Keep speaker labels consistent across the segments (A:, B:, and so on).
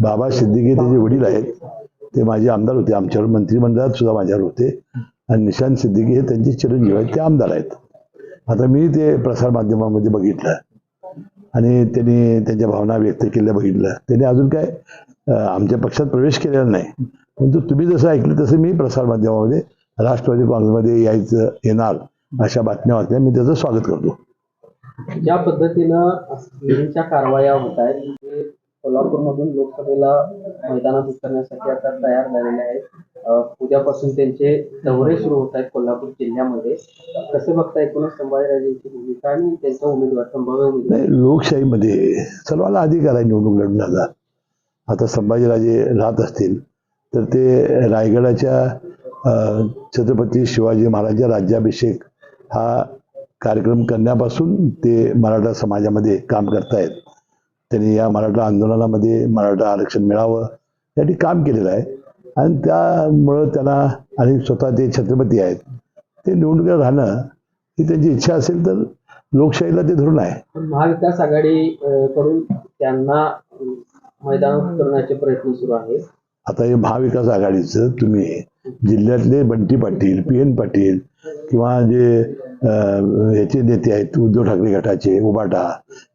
A: बाबा सिद्दीकी त्याचे वडील आहेत. ते माझे आमदार होते. आमच्यावर मंत्रिमंडळात सुद्धा माझ्यावर होते. आणि निशांत सिद्दीकी हे त्यांचे चिरंजीव आहेत. ते आमदार आहेत. आता मी ते प्रसारमाध्यमामध्ये बघितलं. आणि त्यांनी त्यांच्या भावना व्यक्त केल्या बघितलं त्यांनी अजून काय आमच्या पक्षात प्रवेश केलेला नाही. परंतु तुम्ही जसं ऐकलं तसं मी प्रसारमाध्यमामध्ये राष्ट्रवादी काँग्रेसमध्ये यायचं येणार अशा बातम्या वाचल्या. मी त्याचं स्वागत करतो.
B: ज्या पद्धतीनं कारवाया होत आहेत कोल्हापूरमधून लोकसभेला मैदानात उतरण्यासाठी आता तयार झालेले आहेत. उद्यापासून त्यांचे दौरे सुरू होत आहेत कोल्हापूर जिल्ह्यामध्ये. कसं बघता एकूणच संभाजीराजेंची भूमिका आणि त्यांचा उमेदवार संभाव्य उमेदवार?
A: नाही लोकशाहीमध्ये सर्वांना अधिकार आहे निवडणूक लढण्याचा. आता संभाजीराजे राहत असतील तर ते रायगडाच्या छत्रपती शिवाजी महाराजांच्या राज्याभिषेक हा कार्यक्रम करण्यापासून ते मराठा समाजामध्ये काम करतायत. त्यांनी या मराठा आंदोलनामध्ये मराठा आरक्षण मिळावं यासाठी काम केलेलं आहे. आणि त्यामुळं त्यांना आणि स्वतः ते छत्रपती आहेत ते निवडणुकीत राहणं ही त्यांची इच्छा असेल तर लोकशाहीला ते धरून आहे.
B: महाविकास आघाडी कडून त्यांना अं, मैदानात उतरण्याचे प्रयत्न सुरू आहेत.
A: आता हे महाविकास आघाडीचं तुम्ही जिल्ह्यातले बंटी पाटील पी एन पाटील किंवा जे याचे नेते आहेत उद्धव ठाकरे गटाचे उबाटा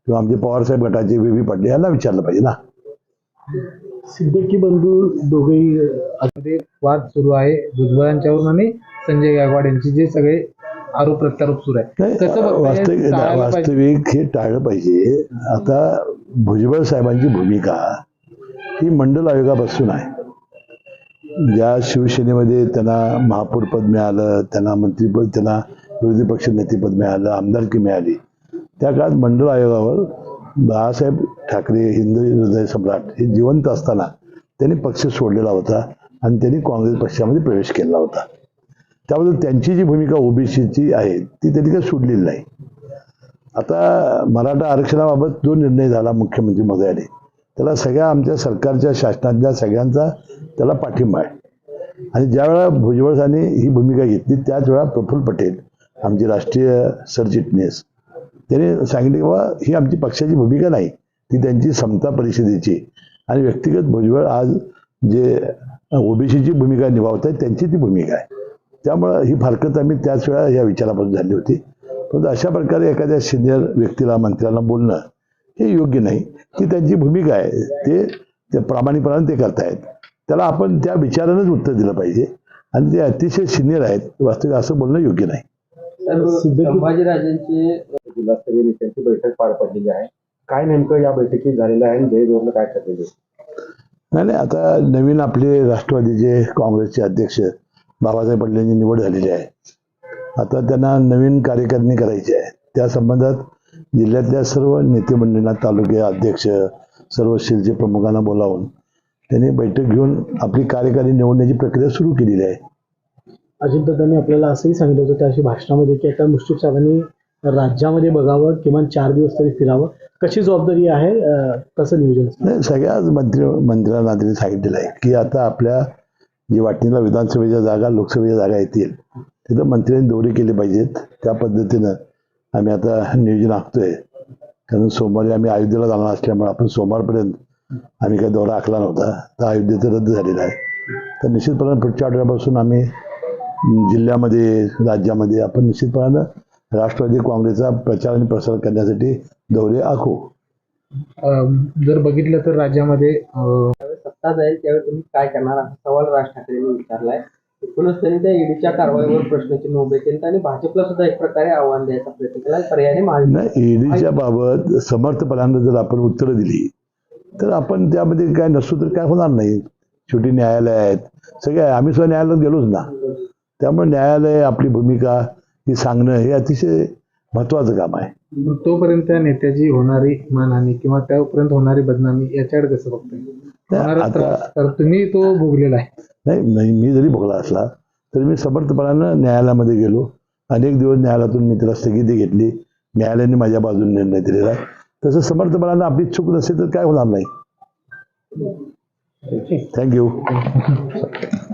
A: किंवा आमचे पवारसाहेब गटाचे व्ही पाटील यांना विचारलं पाहिजे ना
C: सिद्धकी बंधू दोघेही मध्ये वाद सुरू आहे भुजबळांच्यावरून आणि संजय गायकवाड यांची जे सगळे आरोप प्रत्यारोप सुरू आहे कसं?
A: वास्तविक. वास्तविक हे टाळलं पाहिजे आता भुजबळ साहेबांची भूमिका ही मंडल आयोगापासून आहे ज्या शिवसेनेमध्ये त्यांना महापौर पद मिळालं त्यांना मंत्रीपद त्यांना विरोधी पक्ष नेतेपद मिळालं आमदारकी मिळाली त्या काळात मंडळ आयोगावर बाळासाहेब ठाकरे हिंदू हृदय सम्राट हे जिवंत असताना त्यांनी पक्ष सोडलेला होता आणि त्यांनी काँग्रेस पक्षामध्ये प्रवेश केला होता. त्याबद्दल त्यांची जी भूमिका ओबीसीची आहे ती त्यांनी काही सोडलेली नाही. आता मराठा आरक्षणाबाबत जो निर्णय झाला मुख्यमंत्री महोदयाने त्याला सगळ्या आमच्या सरकारच्या शासनातल्या सगळ्यांचा त्याला पाठिंबा आहे. आणि ज्यावेळा भुजबळांनी ही भूमिका घेतली त्याच वेळा प्रफुल्ल पटेल आमचे राष्ट्रीय सरचिटणीस त्याने सांगितले की बाबा ही आमची पक्षाची भूमिका नाही ती त्यांची समता परिषदेची. आणि व्यक्तिगत भुजबळ आज जे ओबीसीची भूमिका निभावत आहेत त्यांची ती भूमिका आहे. त्यामुळं ही फारकत आम्ही त्याच वेळा या विचारापासून झाली होती. परंतु अशा प्रकारे एखाद्या सिनियर व्यक्तीला मंत्र्यांना बोलणं हे योग्य नाही. ती त्यांची भूमिका आहे. ते प्रामाणिकपणाने ते करतायत. त्याला आपण त्या विचारानंच उत्तर दिलं पाहिजे. आणि ते अतिशय सिनियर आहेत. वास्तविक असं बोलणं योग्य नाही.
B: संभाजीराजांचे
D: जिल्हास्तरीय नेत्यांची बैठक पार पडलेली आहे. काय नेमकं या बैठकीत झालेलं आहे आणि धोरण काय ठरलेले
A: नाही नाही आता नवीन आपले राष्ट्रवादीचे काँग्रेसचे अध्यक्ष बाबासाहेब पटेल यांची निवड झालेली आहे. आता त्यांना नवीन कार्यकारिणी करायची आहे. त्या संबंधात जिल्ह्यातल्या सर्व नेते मंडळींना तालुके अध्यक्ष सर्व शिलचे प्रमुखांना बोलावून त्यांनी बैठक घेऊन आपली कार्यकारिणी निवडण्याची प्रक्रिया सुरू केलेली आहे.
C: अजितदादांनी आपल्याला असंही सांगितलं होतं त्या अशी भाषणामध्ये की आता मुश्रीफ साहेबांनी राज्यामध्ये बघावं किमान चार दिवस तरी फिरावं. कशी जबाबदारी आहे कसं नियोजन?
A: नाही सगळ्याच मंत्री मंत्र्यांना त्यांनी सांगितलेलं आहे की आता आपल्या जी वाटणीला विधानसभेच्या जागा लोकसभेच्या जागा येतील तिथं मंत्र्यांनी दौरे केले पाहिजेत. त्या पद्धतीनं आम्ही आता नियोजन आखतोय. कारण सोमवारी आम्ही अयोध्येला जाणार असल्यामुळे आपण सोमवारपर्यंत आम्ही काही दौरा आखला नव्हता. तर अयोध्येचं रद्द झालेला आहे. तर निश्चितपणे पुढच्या आठवड्यापासून आम्ही जिल्ह्यामध्ये राज्यामध्ये आपण निश्चितपणानं राष्ट्रवादी काँग्रेसचा प्रचार आणि प्रसार करण्यासाठी दौरे आखू.
C: अं, जर बघितलं तर राज्यामध्ये
B: सत्ता जाईल त्यावेळी तुम्ही काय करणार? असा सवाल राज ठाकरेंनी विचारलाय. एकूणच त्यांनी त्या ईडीच्या कारवाईवर प्रश्नचिन्ह उभे केले आणि भाजपला सुद्धा एक प्रकारे आव्हान द्यायचा प्रयत्न केला. पर्यायाने महाविकास
A: नाही ईडीच्या बाबत समर्थपणानं जर आपण उत्तरं दिली तर आपण त्यामध्ये काय नसतो तर काय होणार नाही. शेवटी न्यायालय आहेत. सगळे. आम्ही सुद्धा न्यायालयात गेलोच ना. त्यामुळे न्यायालय आपली भूमिका ही सांगणं हे अतिशय महत्वाचं काम आहे.
C: तोपर्यंत त्या नेत्याची होणारी मानहानी किंवा त्यापर्यंत होणारी बदनामी याच्याकडे कसं बघताय? तर तुम्ही तो भोगलेला आहे.
A: नाही नाही मी जरी भोगला असला तरी मी समर्थपणानं न्यायालयामध्ये गेलो. अनेक दिवस न्यायालयातून मी त्याला स्थगिती घेतली. न्यायालयाने माझ्या बाजूने निर्णय दिलेला आहे. तसं समर्थपणानं आपली चूक नसेल तर काय होणार नाही. थँक्यू